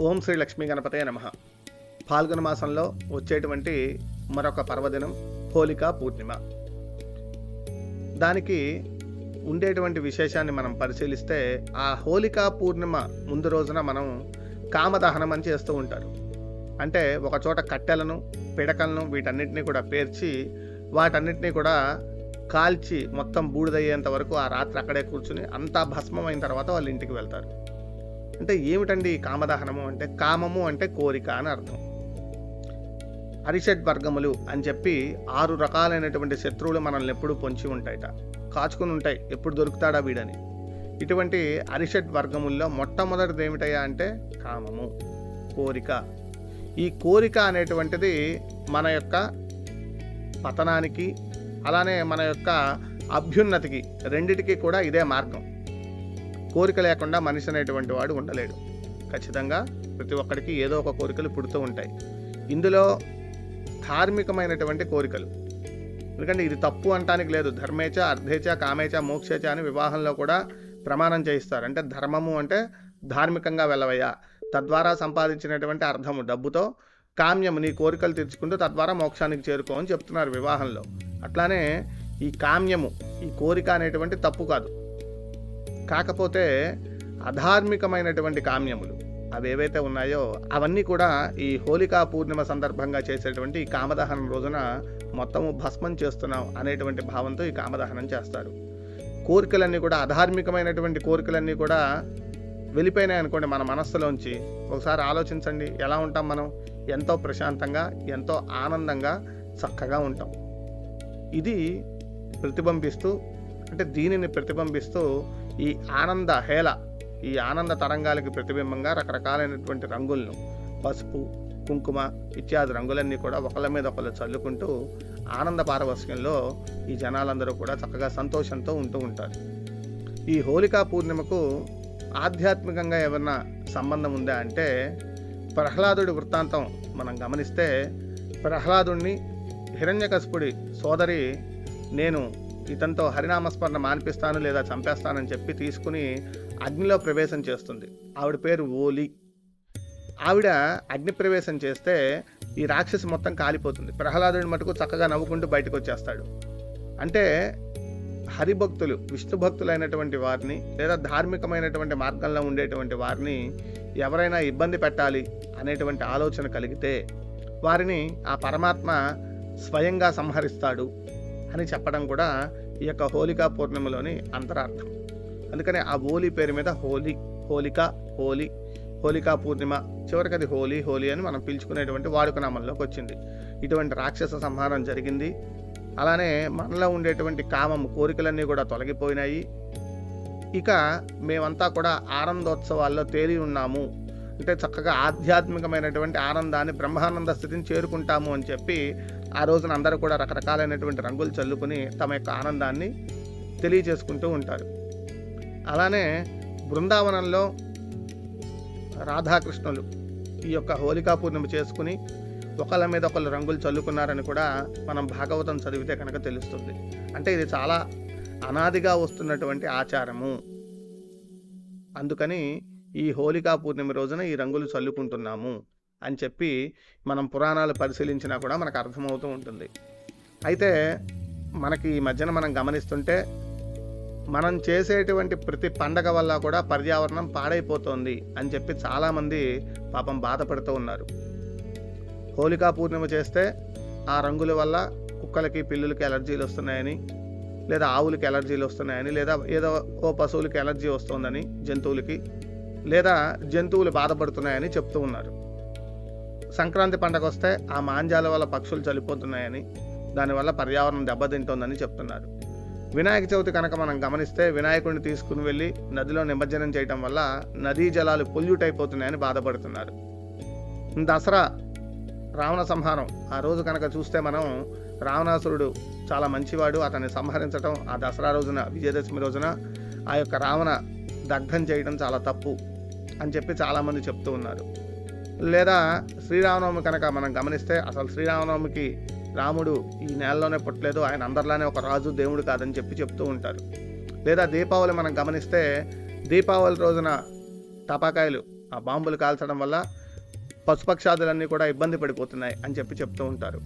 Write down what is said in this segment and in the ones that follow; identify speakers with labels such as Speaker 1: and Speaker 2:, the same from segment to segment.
Speaker 1: ఓం శ్రీ లక్ష్మీ గణపతే నమ. ఫాల్గుణ మాసంలో వచ్చేటువంటి మరొక పర్వదినం హోలికా పూర్ణిమ. దానికి ఉండేటువంటి విశేషాన్ని మనం పరిశీలిస్తే ఆ హోలికా పూర్ణిమ ముందు రోజున మనం కామదహనం అని చేస్తూ ఉంటారు. అంటే ఒక చోట కట్టెలను పిడకలను వీటన్నిటిని కూడా పేర్చి వాటన్నిటిని కూడా కాల్చి మొత్తం బూడిదయ్యేంత వరకు ఆ రాత్రి అక్కడే కూర్చుని అంతా భస్మం అయిన తర్వాత వాళ్ళ ఇంటికి వెళ్తారు. అంటే ఏమిటండి కామదహనము అంటే కామము అంటే కోరిక అని అర్థం. అరిషడ్ వర్గములు అని చెప్పి ఆరు రకాలైనటువంటి శత్రువులు మనల్ని ఎప్పుడు పొంచి ఉంటాయట. కాచుకుని ఉంటాయి. ఎప్పుడు దొరుకుతాడా వీడని. ఇటువంటి అరిషడ్ వర్గముల్లో మొట్టమొదటిది ఏమిటయ్యా అంటే కామము కోరిక. ఈ కోరిక అనేటువంటిది మన యొక్క పతనానికి అలానే మన యొక్క అభ్యున్నతికి రెండిటికి కూడా ఇదే మార్గం. కోరిక లేకుండా మనిషి అనేటువంటి వాడు ఉండలేడు. ఖచ్చితంగా ప్రతి ఒక్కడికి ఏదో ఒక కోరికలు పుడుతూ ఉంటాయి. ఇందులో ధార్మికమైనటువంటి కోరికలు. ఎందుకంటే ఇది తప్పు అంటానికి లేదు. ధర్మేచ అర్ధేచ కామేచ మోక్షేచ అని వివాహంలో కూడా ప్రమాణం చేయిస్తారు. అంటే ధర్మము అంటే ధార్మికంగా వెళ్ళవయ్యా తద్వారా సంపాదించినటువంటి అర్థము డబ్బుతో కామ్యము నీ కోరికలు తీర్చుకుంటూ తద్వారా మోక్షానికి చేరుకో అని చెప్తున్నారు వివాహంలో. అట్లానే ఈ కామ్యము ఈ కోరిక అనేటువంటి తప్పు కాదు. కాకపోతే అధార్మికమైనటువంటి కామ్యములు అవి ఏవైతే ఉన్నాయో అవన్నీ కూడా ఈ హోలికా పూర్ణిమ సందర్భంగా చేసేటువంటి ఈ కామదహనం రోజున మొత్తము భస్మం చేస్తున్నాం అనేటువంటి భావంతో ఈ కామదహనం చేస్తారు. కోరికలన్నీ కూడా అధార్మికమైనటువంటి కోరికలన్నీ కూడా వెళ్ళిపోయినాయి అనుకోండి మన మనస్సులోంచి. ఒకసారి ఆలోచించండి ఎలా ఉంటాం మనం? ఎంతో ప్రశాంతంగా ఎంతో ఆనందంగా చక్కగా ఉంటాం. ఇది ప్రతిబింబిస్తూ అంటే దీనిని ప్రతిబింబిస్తూ ఈ ఆనంద హేళ ఈ ఆనంద తరంగాలకి ప్రతిబింబంగా రకరకాలైనటువంటి రంగులను పసుపు కుంకుమ ఇత్యాది రంగులన్నీ కూడా ఒకళ్ళ మీద ఒకళ్ళు చల్లుకుంటూ ఆనంద పారవస్యంలో ఈ జనాలందరూ కూడా చక్కగా సంతోషంతో ఉంటూ ఉంటారు. ఈ హోలికా పూర్ణిమకు ఆధ్యాత్మికంగా ఏమన్నా సంబంధం ఉందా అంటే ప్రహ్లాదుడి వృత్తాంతం మనం గమనిస్తే ప్రహ్లాదుడిని హిరణ్యకశపుడి సోదరి నేను ఇతనితో హరినామస్మరణ మానిపిస్తాను లేదా చంపేస్తానని చెప్పి తీసుకుని అగ్నిలో ప్రవేశం చేస్తుంది. ఆవిడ పేరు ఓలి. ఆవిడ అగ్ని ప్రవేశం చేస్తే ఈ రాక్షసి మొత్తం కాలిపోతుంది. ప్రహ్లాదుడి మటుకు చక్కగా నవ్వుకుంటూ బయటకు వచ్చేస్తాడు అంటే హరిభక్తులు విష్ణు భక్తులైనటువంటి వారిని లేదా ధార్మికమైనటువంటి మార్గంలో ఉండేటువంటి వారిని ఎవరైనా ఇబ్బంది పెట్టాలి అనేటువంటి ఆలోచన కలిగితే వారిని ఆ పరమాత్మ స్వయంగా సంహరిస్తాడు. అని చెప్పడం కూడా ఈ యొక్క హోలికా పూర్ణిమలోని అంతరార్థం. అందుకని ఆ హోలీ పేరు మీద హోలీ హోలిక హోలీ హోలికా పూర్ణిమ చివరికి అది హోలీ హోలీ అని మనం పిలుచుకునేటువంటి వాడుక నామంలోకి వచ్చింది. ఇటువంటి రాక్షస సంహారం జరిగింది. అలానే మనలో ఉండేటువంటి కామం కోరికలన్నీ కూడా తొలగిపోయినాయి. ఇక మేమంతా కూడా ఆనందోత్సవాల్లో తేలి ఉన్నాము. అంటే చక్కగా ఆధ్యాత్మికమైనటువంటి ఆనందాన్ని బ్రహ్మానంద స్థితిని చేరుకుంటాము అని చెప్పి ఆ రోజున అందరూ కూడా రకరకాలైనటువంటి రంగులు చల్లుకుని తమ యొక్క ఆనందాన్ని తెలియజేసుకుంటూ ఉంటారు. అలానే బృందావనంలో రాధాకృష్ణులు ఈ యొక్క హోలికా పూర్ణిమ చేసుకుని ఒకళ్ళ మీద ఒకళ్ళు రంగులు చల్లుకున్నారని కూడా మనం భాగవతం చదివితే కనుక తెలుస్తుంది. అంటే ఇది చాలా అనాదిగా వస్తున్నటువంటి ఆచారము. అందుకని ఈ హోలికా పూర్ణిమ రోజున ఈ రంగులు చల్లుకుంటున్నాము. అని చెప్పి మనం పురాణాలు పరిశీలించినా కూడా మనకు అర్థమవుతూ ఉంటుంది. అయితే మనకి ఈ మధ్యన మనం గమనిస్తుంటే మనం చేసేటువంటి ప్రతి పండగ వల్ల కూడా పర్యావరణం పాడైపోతుంది అని చెప్పి చాలామంది పాపం బాధపడుతూ ఉన్నారు. హోలికా పూర్ణిమ చేస్తే ఆ రంగుల వల్ల కుక్కలకి పిల్లులకి ఎలర్జీలు వస్తున్నాయని లేదా ఆవులకి ఎలర్జీలు వస్తున్నాయని లేదా ఏదో ఓ పశువులకి ఎలర్జీ వస్తుందని జంతువులకి లేదా జంతువులు బాధపడుతున్నాయని చెప్తూ ఉన్నారు. సంక్రాంతి పండగ వస్తే ఆ మాంజాల వల్ల పక్షులు చనిపోతున్నాయని దానివల్ల పర్యావరణం దెబ్బతింటోందని చెప్తున్నారు. వినాయక చవితి కనుక మనం గమనిస్తే వినాయకుడిని తీసుకుని వెళ్ళి నదిలో నిమజ్జనం చేయటం వల్ల నదీ జలాలు పొల్యూట్ అయిపోతున్నాయని బాధపడుతున్నారు. దసరా రావణ సంహారం ఆ రోజు కనుక చూస్తే మనం రావణాసురుడు చాలా మంచివాడు అతన్ని సంహరించడం ఆ దసరా రోజున విజయదశమి రోజున ఆ యొక్క రావణ దగ్ధం చేయడం చాలా తప్పు అని చెప్పి చాలామంది చెప్తూ ఉన్నారు. లేదా శ్రీరామనవమి కనుక మనం గమనిస్తే అసలు శ్రీరామనవమికి రాముడు ఈ నేలలోనే పుట్టలేదు. ఆయన అందరిలానే ఒక రాజు దేవుడు కాదని చెప్పి చెప్తూ ఉంటారు. లేదా దీపావళి మనం గమనిస్తే దీపావళి రోజున టపాకాయలు ఆ బాంబులు కాల్చడం వల్ల పశుపక్షాదులన్నీ కూడా ఇబ్బంది పడిపోతున్నాయి అని చెప్పి చెప్తూ ఉంటారు.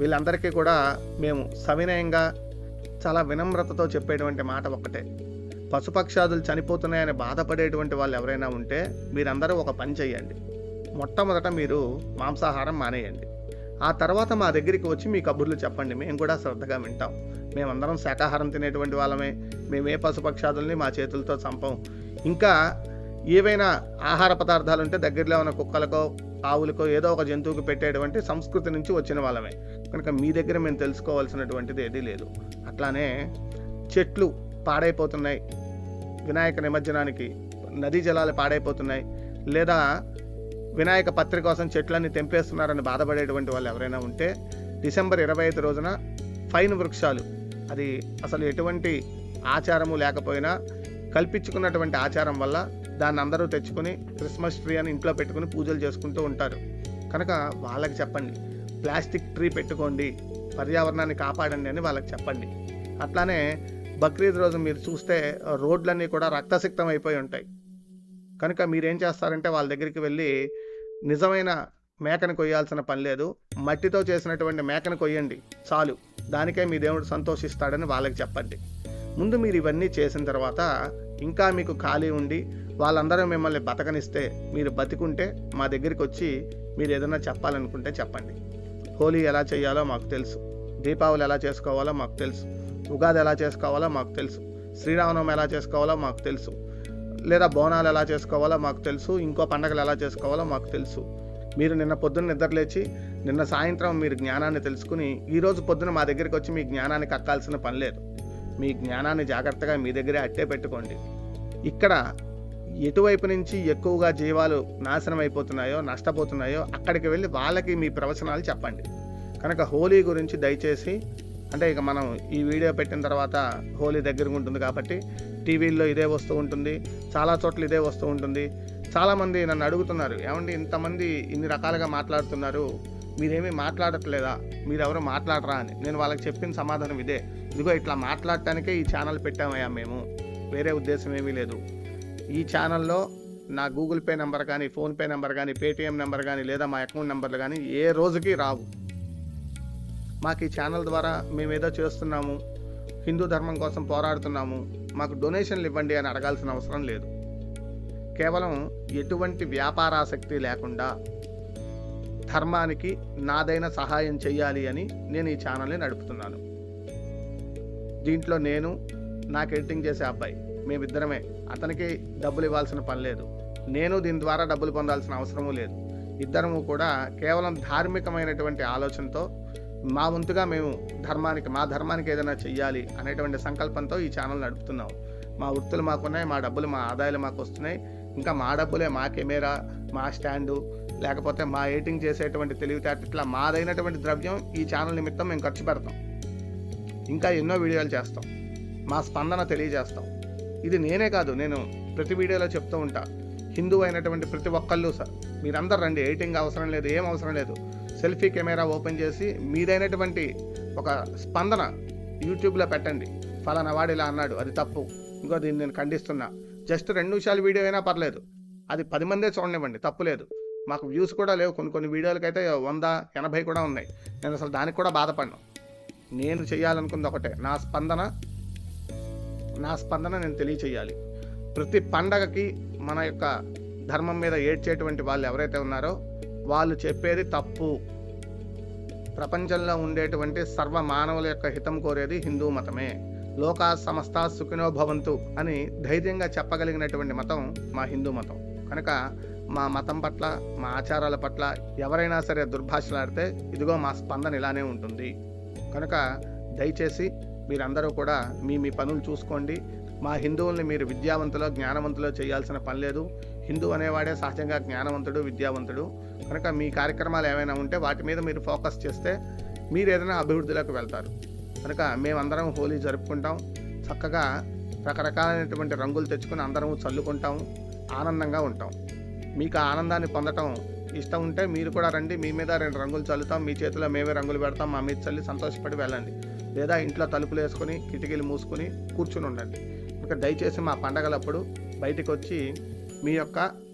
Speaker 1: వీళ్ళందరికీ కూడా మేము సవినయంగా చాలా వినమ్రతతో చెప్పేటువంటి మాట ఒక్కటే. పశుపక్షాదులు చనిపోతున్నాయని బాధపడేటువంటి వాళ్ళు ఎవరైనా ఉంటే మీరందరూ ఒక పని చేయండి మొట్టమొదట మీరు మాంసాహారం మానేయండి. ఆ తర్వాత మా దగ్గరికి వచ్చి మీ కబుర్లు చెప్పండి. మేము కూడా శ్రద్ధగా వింటాం. మేమందరం శాకాహారం తినేటువంటి వాళ్ళమే. మేము ఏ పశుపక్షాదుల్ని మా చేతులతో చంపం. ఇంకా ఏవైనా ఆహార పదార్థాలు ఉంటే దగ్గరలో ఉన్న కుక్కలకో ఆవులకో ఏదో ఒక జంతువుకి పెట్టేటువంటి సంస్కృతి నుంచి వచ్చిన వాళ్ళమే. కనుక మీ దగ్గర మేము తెలుసుకోవాల్సినటువంటిది ఏదీ లేదు. అట్లానే చెట్లు పాడైపోతున్నాయి. వినాయక నిమజ్జనానికి నదీ జలాలు పాడైపోతున్నాయి. లేదా వినాయక పత్రిక కోసం చెట్లన్నీ తెంపేస్తున్నారని బాధపడేటువంటి వాళ్ళు ఎవరైనా ఉంటే డిసెంబర్ ఇరవై ఐదు రోజున ఫైన్ వృక్షాలు అది అసలు ఎటువంటి ఆచారము లేకపోయినా కల్పించుకున్నటువంటి ఆచారం వల్ల దాన్ని అందరూ తెచ్చుకొని క్రిస్మస్ ట్రీ అని ఇంట్లో పెట్టుకుని పూజలు చేసుకుంటూ ఉంటారు. కనుక వాళ్ళకి చెప్పండి ప్లాస్టిక్ ట్రీ పెట్టుకోండి పర్యావరణాన్ని కాపాడండి అని వాళ్ళకి చెప్పండి. అట్లానే బక్రీద్ రోజు మీరు చూస్తే రోడ్లన్నీ కూడా రక్తసిక్తం అయిపోయి ఉంటాయి. కనుక మీరేం చేస్తారంటే వాళ్ళ దగ్గరికి వెళ్ళి నిజమైన మేకను కొయ్యాల్సిన పని లేదు. మట్టితో చేసినటువంటి మేకను కొయ్యండి. చాలు. దానికే మీ దేవుడు సంతోషిస్తాడని వాళ్ళకి చెప్పండి. ముందు మీరు ఇవన్నీ చేసిన తర్వాత ఇంకా మీకు ఖాళీ ఉండి వాళ్ళందరూ మిమ్మల్ని బతకనిస్తే మీరు బతికుంటే మా దగ్గరికి వచ్చి మీరు ఏదైనా చెప్పాలనుకుంటే చెప్పండి. హోలీ ఎలా చేయాలో మాకు తెలుసు. దీపావళి ఎలా చేసుకోవాలో మాకు తెలుసు. ఉగాది ఎలా చేసుకోవాలో మాకు తెలుసు. శ్రీరామనవమి ఎలా చేసుకోవాలో మాకు తెలుసు. లేదా బోనాలు ఎలా చేసుకోవాలో మాకు తెలుసు ఇంకో పండగలు ఎలా చేసుకోవాలో మాకు తెలుసు. మీరు నిన్న పొద్దున్న నిద్రలేచి నిన్న సాయంత్రం మీరు జ్ఞానాన్ని తెలుసుకుని ఈరోజు పొద్దున మా దగ్గరికి వచ్చి మీ జ్ఞానాన్ని కక్కాల్సిన పని లేదు. మీ జ్ఞానాన్ని జాగ్రత్తగా మీ దగ్గరే అట్టే పెట్టుకోండి. ఇక్కడ ఎటువైపు నుంచి ఎక్కువగా జీవాలు నాశనం అయిపోతున్నాయో నష్టపోతున్నాయో అక్కడికి వెళ్ళి వాళ్ళకి మీ ప్రవచనాలు చెప్పండి. కనుక హోలీ గురించి దయచేసి అంటే ఇక మనం ఈ వీడియో పెట్టిన తర్వాత హోలీ దగ్గర ఉంటుంది కాబట్టి టీవీల్లో ఇదే వస్తూ ఉంటుంది చాలా చోట్ల ఇదే వస్తూ ఉంటుంది. చాలామంది నన్ను అడుగుతున్నారు ఏమండి ఇంతమంది ఇన్ని రకాలుగా మాట్లాడుతున్నారు మీరేమీ మాట్లాడట్లేదా? మీరెవరు మాట్లాడరా? అని. నేను వాళ్ళకి చెప్పిన సమాధానం ఇదే. ఇదిగో ఇట్లా మాట్లాడటానికే ఈ ఛానల్ పెట్టామయ్యా మేము. వేరే ఉద్దేశం ఏమీ లేదు. ఈ ఛానల్లో నా గూగుల్ పే నెంబర్ కానీ ఫోన్పే నెంబర్ కానీ పేటిఎం నెంబర్ కానీ లేదా మా అకౌంట్ నెంబర్లు కానీ ఏ రోజుకి రావు. మాకు ఈ ఛానల్ ద్వారా మేము ఏదో చేస్తున్నాము హిందూ ధర్మం కోసం పోరాడుతున్నాము మాకు డొనేషన్లు ఇవ్వండి అని అడగాల్సిన అవసరం లేదు. కేవలం ఎటువంటి వ్యాపారాసక్తి లేకుండా ధర్మానికి నాదైన సహాయం చేయాలి అని నేను ఈ ఛానల్ని నడుపుతున్నాను. దీంట్లో నేను నాకు ఎడిటింగ్ చేసే అబ్బాయి మేమిద్దరమే. అతనికి డబ్బులు ఇవ్వాల్సిన పని లేదు. నేను దీని ద్వారా డబ్బులు పొందాల్సిన అవసరము లేదు. ఇద్దరము కూడా కేవలం ధార్మికమైనటువంటి ఆలోచనతో మా వంతుగా మేము ధర్మానికి మా ధర్మానికి ఏదైనా చెయ్యాలి అనేటువంటి సంకల్పంతో ఈ ఛానల్ నడుపుతున్నాం. మా వృత్తులు మాకున్నాయి మా డబ్బులు మా ఆదాయాలు మాకు వస్తున్నాయి ఇంకా మా డబ్బులే మా కెమెరా మా స్టాండు లేకపోతే మా ఎడిటింగ్ చేసేటువంటి తెలివితేట ఇట్లా మాదైనటువంటి ద్రవ్యం ఈ ఛానల్ నిమిత్తం మేము ఖర్చు పెడతాం. ఇంకా ఎన్నో వీడియోలు చేస్తాం. మా స్పందన తెలియజేస్తాం. ఇది నేనే కాదు నేను ప్రతి వీడియోలో చెప్తూ ఉంటా. హిందూ అయినటువంటి ప్రతి ఒక్కళ్ళు సార్ మీరందరూ రండి ఎయిటింగ్ అవసరం లేదు ఏం అవసరం లేదు. సెల్ఫీ కెమెరా ఓపెన్ చేసి మీదైనటువంటి ఒక స్పందన యూట్యూబ్లో పెట్టండి. ఫలానా వాడు ఇలా అన్నాడు అది తప్పు. ఇంకో దీన్ని నేను ఖండిస్తున్నా. జస్ట్ రెండు నిమిషాల వీడియో అయినా పర్లేదు. అది పది మందే చూడనివ్వండి తప్పు లేదు. మాకు వ్యూస్ కూడా లేవు కొన్ని కొన్ని వీడియోలకైతే వంద ఎనభై కూడా ఉన్నాయి. నేను అసలు దానికి కూడా బాధపడను. నేను చేయాలనుకుంది ఒకటే నా స్పందన నా స్పందన నేను తెలియచేయాలి. ప్రతి పండగకి మన యొక్క ధర్మం మీద ఏడ్చేటువంటి వాళ్ళు ఎవరైతే ఉన్నారో వాళ్ళు చెప్పేది తప్పు. ప్రపంచంలో ఉండేటువంటి సర్వ మానవుల యొక్క హితం కోరేది హిందూ మతమే. లోకా సమస్త సుఖినో భవంతు అని ధైర్యంగా చెప్పగలిగినటువంటి మతం మా హిందూ మతం. కనుక మా మతం పట్ల మా ఆచారాల పట్ల ఎవరైనా సరే దుర్భాషలాడితే ఇదిగో మా స్పందన ఇలానే ఉంటుంది. కనుక దయచేసి మీరందరూ కూడా మీ మీ పనులు చూసుకోండి. మా హిందువుల్ని మీరు విద్యావంతులో జ్ఞానవంతులో చేయాల్సిన పని లేదు. హిందూ అనేవాడే సహజంగా జ్ఞానవంతుడు విద్యావంతుడు. కనుక మీ కార్యక్రమాలు ఏమైనా ఉంటే వాటి మీద మీరు ఫోకస్ చేస్తే మీరు ఏదైనా అభివృద్ధిలోకి వెళ్తారు. కనుక మేమందరం హోలీ జరుపుకుంటాం. చక్కగా రకరకాలైనటువంటి రంగులు తెచ్చుకొని అందరం చల్లుకుంటాం. ఆనందంగా ఉంటాం. మీకు ఆ ఆనందాన్ని పొందటం ఇష్టం ఉంటే మీరు కూడా రండి. మీ మీద రెండు రంగులు చల్లుతాం. మీ చేతిలో మేమే రంగులు పెడతాం. మా మీద చల్లి సంతోషపడి వెళ్ళండి. లేదా ఇంట్లో తలుపులు వేసుకొని కిటికీలు మూసుకొని కూర్చుని ఉండండి. ఇంకా దయచేసి మా పండగలప్పుడు బయటికి వచ్చి మీ యొక్క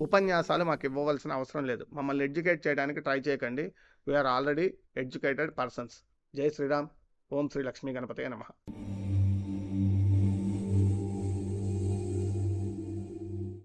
Speaker 1: ఉపన్యాసాలు మాకు ఇవ్వవలసిన అవసరం లేదు. మమ్మల్ని ఎడ్యుకేట్ చేయడానికి ట్రై చేయకండి. వీఆర్ ఆల్రెడీ ఎడ్యుకేటెడ్ పర్సన్స్ జై శ్రీరామ్. ఓం శ్రీ లక్ష్మీ గణపతి నమ.